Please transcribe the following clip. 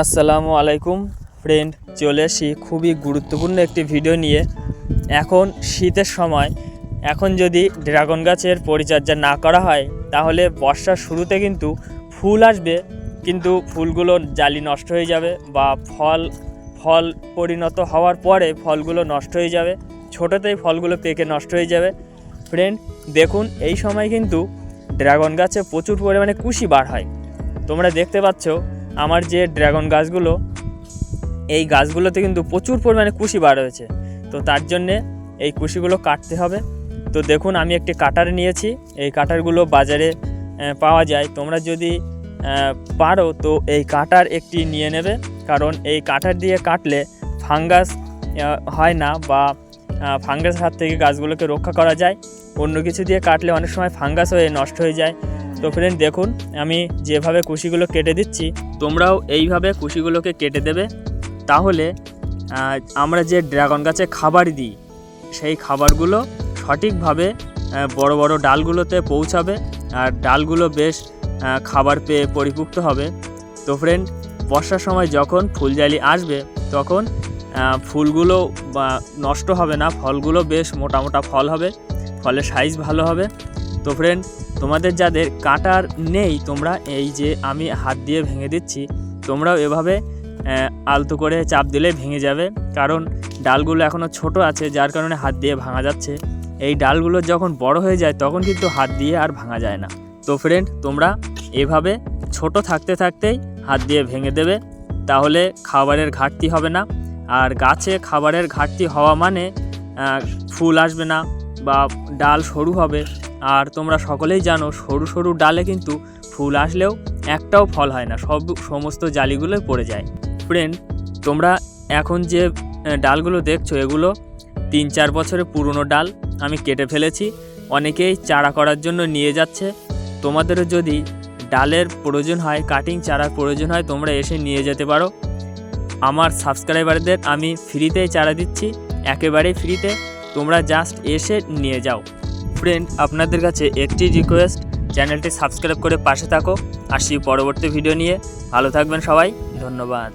আসসালামু আলাইকুম ফ্রেন্ড চলে আসি খুবই গুরুত্বপূর্ণ একটি ভিডিও নিয়ে। এখন শীতের সময়, এখন যদি ড্রাগন গাছের পরিচর্যা না করা হয়, তাহলে বর্ষার শুরুতে কিন্তু ফুল আসবে, কিন্তু ফুলগুলো জালি নষ্ট হয়ে যাবে বা ফল ফল পরিণত হওয়ার পরে ফলগুলো নষ্ট হয়ে যাবে, ছোটোতেই ফলগুলো পেকে নষ্ট হয়ে যাবে। ফ্রেন্ড দেখুন, এই সময় কিন্তু ড্রাগন গাছে প্রচুর পরিমাণে কুশি বার হয়। তোমরা দেখতে পাচ্ছ আমার যে ড্রাগন গাছগুলো, এই গাছগুলোতে কিন্তু প্রচুর পরিমাণে কুশি বার হয়েছে। তো তার জন্যে এই কুশিগুলো কাটতে হবে। তো দেখুন, আমি একটি কাটার নিয়েছি। এই কাটারগুলো বাজারে পাওয়া যায়। তোমরা যদি পারো, তো এই কাটার একটি নিয়ে নেবে। কারণ এই কাটার দিয়ে কাটলে ফাঙ্গাস হয় না বা ফাঙ্গাস হাত থেকে গাছগুলোকে রক্ষা করা যায়। অন্য কিছু দিয়ে কাটলে অনেক সময় ফাঙ্গাস হয়ে নষ্ট হয়ে যায়। তো ফ্রেন্ড দেখুন, আমি যেভাবে কুশিগুলো কেটে দিচ্ছি, তোমরাও এইভাবে কুশিগুলোকে কেটে দেবে। তাহলে আমরা যে ড্রাগন গাছে খাবার দিই, সেই খাবারগুলো সঠিকভাবে বড় বড় ডালগুলোতে পৌঁছাবে আর ডালগুলো বেশ খাবার পেয়ে পরিপুক্ত হবে। তো ফ্রেন্ড বর্ষার সময় যখন ফুলজালি আসবে, তখন ফুলগুলো নষ্ট হবে না, ফলগুলো বেশ মোটা মোটা ফল হবে, ফলের সাইজ ভালো হবে। তো ফ্রেন্ড তোমাদের যাদের কাটার নেই, তোমরা এই যে আমি হাত দিয়ে ভেঙে দিচ্ছি, তোমরাও এভাবে আলতো করে চাপ দিলে ভেঙে যাবে। কারণ ডালগুলো এখনও ছোট আছে, যার কারণে হাত দিয়ে ভাঙা যাচ্ছে। এই ডালগুলো যখন বড় হয়ে যায়, তখন কিন্তু হাত দিয়ে আর ভাঙা যায় না। তো ফ্রেন্ড তোমরা এভাবে ছোট থাকতে থাকতেই হাত দিয়ে ভেঙে দেবে, তাহলে খাবারের ঘাটতি হবে না। আর গাছে খাবারের ঘাটতি হওয়া মানে ফুল আসবে না বা ডাল সরু হবে। আর তোমরা সকলেই জানো, সরু সরু ডালে কিন্তু ফুল আসলেও একটাও ফল হয় না, সব সমস্ত জালিগুলোই পড়ে যায়। ফ্রেন্ড তোমরা এখন যে ডালগুলো দেখছ, এগুলো তিন চার বছরের পুরনো ডাল, আমি কেটে ফেলেছি, অনেকেই চারা করার জন্য নিয়ে যাচ্ছে। তোমাদেরও যদি ডালের প্রয়োজন হয় কাটিং চারার প্রয়োজন হয়, তোমরা এসে নিয়ে যেতে পারো। আমার সাবস্ক্রাইবারদের আমি ফ্রিতেই চারা দিচ্ছি, একেবারেই ফ্রিতে, তোমরা জাস্ট এসে নিয়ে যাও। ফ্রেন্ড আপনাদের কাছে একটি রিকোয়েস্ট চ্যানেলটি সাবস্ক্রাইব করে পাশে থাকো। আসি পরবর্তী ভিডিও নিয়ে। ভালো থাকবেন সবাই। ধন্যবাদ।